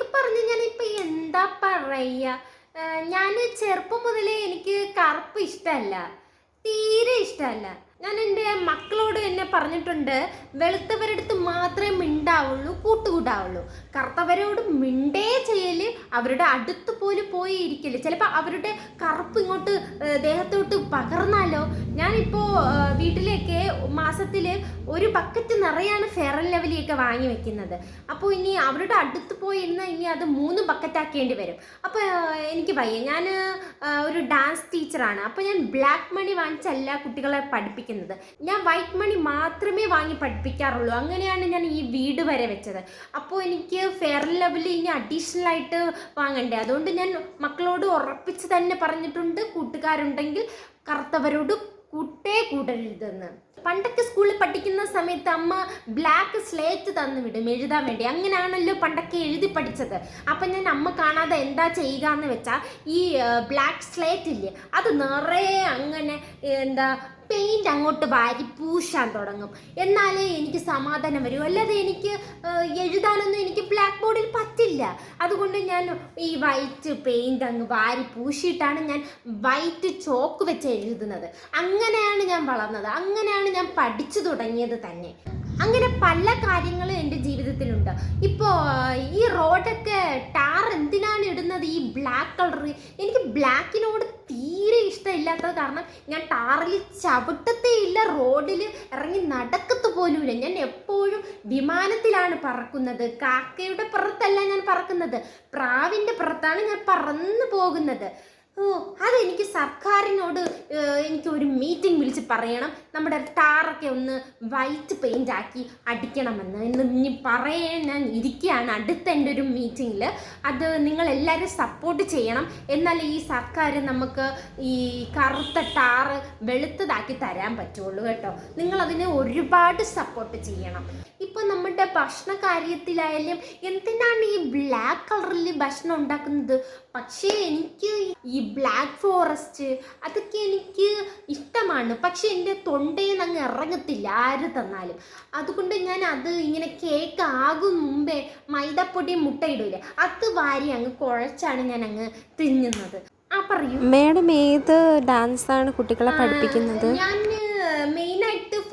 അങ്ങനെയൊക്കെ പറഞ്ഞു ഞാൻ ഇപ്പൊ എന്താ പറയ? ഞാൻ ചെറുപ്പം മുതലേ എനിക്ക് കറുപ്പ് ഇഷ്ടമല്ല തീരെ ഇഷ്ടമല്ല ഞാൻ എന്റെ എന്നെ പറഞ്ഞിട്ടുണ്ട് വെളുത്തവരടുത്ത് മാത്രമേ മിണ്ടാവുള്ളൂ കൂട്ടുകൂടാവുള്ളൂ. കറുത്തവരോട് മിണ്ടേ ചെയ്യൽ അവരുടെ അടുത്ത് പോലും പോയി ഇരിക്കൽ ചിലപ്പോൾ അവരുടെ കറുപ്പ് ഇങ്ങോട്ട് ദേഹത്തോട്ട് പകർന്നാലോ? ഞാനിപ്പോൾ വീട്ടിലേക്ക് മാസത്തിൽ ഒരു ബക്കറ്റ് നിറയാണ് ഫെയർ ലെവലിയൊക്കെ വാങ്ങി വെക്കുന്നത്. അപ്പോൾ ഇനി അവരുടെ അടുത്ത് പോയി ഇരുന്നാൽ ഇനി അത് മൂന്ന് ബക്കറ്റാക്കേണ്ടി വരും. അപ്പോൾ എനിക്ക് വയ്യ. ഞാൻ ഒരു ഡാൻസ് ടീച്ചറാണ്. അപ്പോൾ ഞാൻ ബ്ലാക്ക് മണി വാങ്ങിച്ചല്ല കുട്ടികളെ പഠിപ്പിക്കുന്നത്. ഞാൻ വൈറ്റ് മണി മാത്രമേ വാങ്ങി പഠിപ്പിക്കാറുള്ളൂ. അങ്ങനെയാണ് ഞാൻ ഈ വീട് വരെ വെച്ചത്. അപ്പോൾ എനിക്ക് ഫെയർ ലെവൽ ഇനി അഡീഷണൽ ആയിട്ട് വാങ്ങണ്ടേ? അതുകൊണ്ട് ഞാൻ മക്കളോട് ഉറപ്പിച്ച് തന്നെ പറഞ്ഞിട്ടുണ്ട്. കൂട്ടുകാരുണ്ടെങ്കിൽ കറുത്തവരോട് കൂട്ടേ കൂടരുതെന്ന്. പണ്ടൊക്കെ സ്കൂളിൽ പഠിക്കുന്ന സമയത്ത് അമ്മ ബ്ലാക്ക് സ്ലേറ്റ് തന്നു വിടും എഴുതാൻ വേണ്ടി. അങ്ങനെയാണല്ലോ പണ്ടൊക്കെ എഴുതി പഠിച്ചത്. അപ്പം ഞാൻ അമ്മ കാണാതെ എന്താ ചെയ്യുക എന്ന് വെച്ചാൽ ഈ ബ്ലാക്ക് സ്ലേറ്റ് ഇല്ലേ അത് നിറയെ അങ്ങനെ എന്താ പെയിന്റ് അങ്ങോട്ട് വാരി പൂശാൻ തുടങ്ങും. എന്നാലേ എനിക്ക് സമാധാനം വരൂ. അല്ലാതെ എനിക്ക് എഴുതാനൊന്നും എനിക്ക് ബ്ലാക്ക് ബോർഡിൽ പറ്റില്ല. അതുകൊണ്ട് ഞാൻ ഈ വൈറ്റ് പെയിന്റ് അങ്ങ് വാരി പൂശിയിട്ടാണ് ഞാൻ വൈറ്റ് ചോക്ക് വെച്ച് എഴുതുന്നത്. അങ്ങനെയാണ് ഞാൻ വളർന്നത്. അങ്ങനെയാണ് ഞാൻ പഠിച്ചു തുടങ്ങിയത് തന്നെ. അങ്ങനെ പല കാര്യങ്ങളും എന്റെ ജീവിതത്തിലുണ്ട്. ഇപ്പോൾ ഈ റോഡൊക്കെ ടാർ എന്തിനാണ് ഇടുന്നത്? ഈ ബ്ലാക്ക് കളർ എനിക്ക് ബ്ലാക്കിനോട് തീരെ ഇഷ്ടമില്ലാത്തത് കാരണം ഞാൻ ടാറിൽ ചവിട്ടത്തേ ഇല്ല റോഡിൽ ഇറങ്ങി നടക്കത്ത് പോലുമില്ല ഞാൻ എപ്പോഴും വിമാനത്തിലാണ് പറക്കുന്നത്. കാക്കയുടെ പുറത്തല്ല ഞാൻ പറക്കുന്നത്. പ്രാവിന്റെ പുറത്താണ് ഞാൻ പറന്നു പോകുന്നത്. ഓ അതെനിക്ക് സർക്കാരിനോട് എനിക്ക് ഒരു മീറ്റിംഗ് വിളിച്ച് പറയണം. നമ്മുടെ ടാറൊക്കെ ഒന്ന് വൈറ്റ് പെയിന്റ് ആക്കി അടിക്കണമെന്ന്. എന്ന് ഇനി പറയാൻ ഞാൻ ഇരിക്കുകയാണ് അടുത്ത എന്റെ ഒരു മീറ്റിങ്ങിൽ അത് നിങ്ങളെല്ലാവരും സപ്പോർട്ട് ചെയ്യണം. എന്നാൽ ഈ സർക്കാർ നമുക്ക് ഈ കറുത്ത ടാറ് വെളുത്തതാക്കി തരാൻ പറ്റുള്ളൂ കേട്ടോ. നിങ്ങളതിനെ ഒരുപാട് സപ്പോർട്ട് ചെയ്യണം. ഇപ്പം നമ്മുടെ ഭക്ഷണ കാര്യത്തിലായാലും എന്തിനാണ് ഈ ബ്ലാക്ക് കളറിൽ ഭക്ഷണം ഉണ്ടാക്കുന്നത്? പക്ഷേ എനിക്ക് ഈ ബ്ലാക്ക് ഫോറസ്റ്റ് അതൊക്കെ എനിക്ക് ഇഷ്ടമാണ്. പക്ഷേ എന്റെ തൊണ്ടയിൽ നിന്ന് അങ്ങ് ഇറങ്ങത്തില്ല. ആര് തന്നാലും. അതുകൊണ്ട് ഞാൻ അത് ഇങ്ങനെ കേക്ക് ആകും മുമ്പേ മൈദപ്പൊടിയും മുട്ടയിടൂലേ അത് വാരി അങ്ങ് കുഴച്ചാണ് ഞാൻ അങ്ങ് തിന്നുന്നത്. ആ പറയൂ. മേഡം ഏത് ഡാൻസാണ് കുട്ടികളെ പഠിപ്പിക്കുന്നത്? ഞാൻ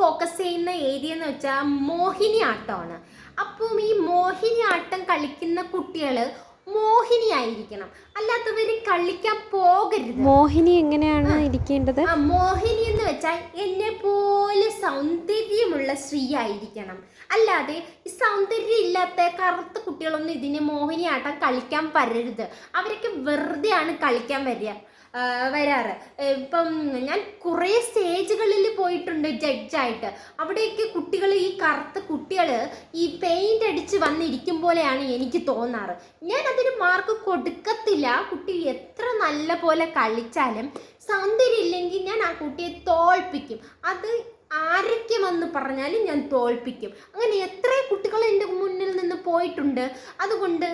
ഫോക്കസ് ചെയ്യുന്ന ഏരിയ എന്ന് വെച്ചാൽ മോഹിനി ആട്ടമാണ് അപ്പം ഈ മോഹിനി ആട്ടം കളിക്കുന്ന കുട്ടികൾ മോഹിനി ആയിരിക്കണം അല്ലാത്തവർ കളിക്കാൻ പോകരുത്. മോഹിനി എങ്ങനെയാണ് ഇരിക്കേണ്ടത്? ആ മോഹിനി എന്ന് വെച്ചാൽ എന്നെ പോലെ സൗന്ദര്യമുള്ള സ്ത്രീ ആയിരിക്കണം. അല്ലാതെ ഈ സൗന്ദര്യം ഇല്ലാത്ത കറുത്ത കുട്ടികളൊന്നും ഇതിന് മോഹിനിയാട്ടം കളിക്കാൻ വരരുത് അവരൊക്കെ വെറുതെയാണ് കളിക്കാൻ വരിക. വരാറ്. ഇപ്പം ഞാൻ കുറേ സ്റ്റേജുകളിൽ പോയിട്ടുണ്ട് ജഡ്ജായിട്ട്. അവിടെയൊക്കെ കുട്ടികൾ ഈ കറുത്ത കുട്ടികൾ ഈ പെയിന്റ് അടിച്ച് വന്നിരിക്കും പോലെയാണ് എനിക്ക് തോന്നാറ്. ഞാൻ അതിന് മാർക്ക് കൊടുക്കത്തില്ല. കുട്ടി എത്ര നല്ല പോലെ കളിച്ചാലും സൗന്ദര്യം ഇല്ലെങ്കിൽ ഞാൻ ആ കുട്ടിയെ തോൽപ്പിക്കും. അത് ആരൊക്കെ വന്ന് പറഞ്ഞാലും ഞാൻ തോൽപ്പിക്കും. അങ്ങനെ എത്ര കുട്ടികൾ എന്റെ മുന്നിൽ നിന്ന് പോയിട്ടുണ്ട് അതുകൊണ്ട്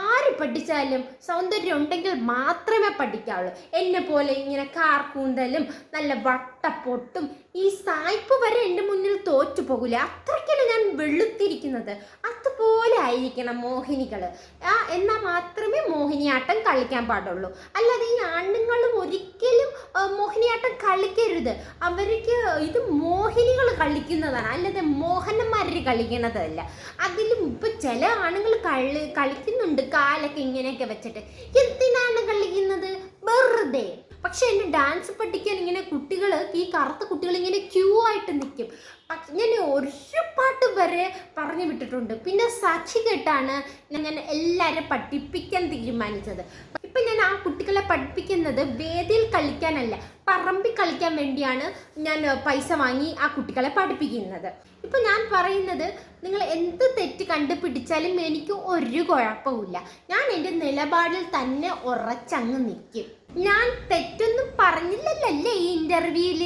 ആര് പഠിച്ചാലും സൗന്ദര്യം ഉണ്ടെങ്കിൽ മാത്രമേ പഠിക്കാവുള്ളൂ. എന്നെ പോലെ ഇങ്ങനെ കാർക്കൂന്തലും നല്ല വട്ടപ്പൊട്ടും ഈ സായിപ്പ് വരെ എന്റെ മുന്നിൽ തോറ്റു പോകില്ല അത്രയ്ക്കാണ് ഞാൻ വെളുത്തിരിക്കുന്നത്. അതുപോലെ ആയിരിക്കണം മോഹിനികൾ ആ എന്നാൽ മാത്രമേ മോഹിനിയാട്ടം കളിക്കാൻ പാടുള്ളൂ. അല്ലാതെ ഈ ആണുങ്ങളും ഒരിക്കലും മോഹിനിയാട്ടം കളിക്കരുത്. അവർക്ക് ഇത് മോഹിനികൾ കളിക്കുന്നതാണ്. അല്ലാതെ മോഹനന്മാർ കളിക്കുന്നതല്ല അതിലും ഇപ്പം ചില ആണുങ്ങൾ കളി കളിക്കുന്നുണ്ട്. കാലൊക്കെ ഇങ്ങനെയൊക്കെ വെച്ചിട്ട്. എന്തിനാണ് കളിക്കുന്നത്? ഡാൻസ് പഠിക്കാൻ ഇങ്ങനെ കുട്ടികൾ ഈ കറുത്ത കുട്ടികൾ ഇങ്ങനെ ക്യൂ ആയിട്ട് നിൽക്കും പക്ഷെ ഞാൻ ഒരു പാട്ട് വരെ പറഞ്ഞു വിട്ടിട്ടുണ്ട്. പിന്നെ സാക്ഷി കേട്ടാണ് ഞാൻ എല്ലാവരും പഠിപ്പിക്കാൻ തീരുമാനിച്ചത്. ഇപ്പം ഞാൻ ആ കുട്ടികളെ പഠിപ്പിക്കുന്നത് വേദിയിൽ കളിക്കാനല്ല പറമ്പിൽ കളിക്കാൻ വേണ്ടിയാണ് ഞാൻ പൈസ വാങ്ങി ആ കുട്ടികളെ പഠിപ്പിക്കുന്നത്. ഇപ്പം ഞാൻ പറയുന്നത് നിങ്ങൾ എന്ത് തെറ്റ് കണ്ടുപിടിച്ചാലും എനിക്ക് ഒരു കുഴപ്പമില്ല ഞാൻ എന്റെ നിലപാടിൽ തന്നെ ഉറച്ചങ്ങ് നിൽക്കും ഞാൻ തെറ്റൊന്നും പറഞ്ഞില്ലല്ലേ ഈ ഇന്റർവ്യൂവിൽ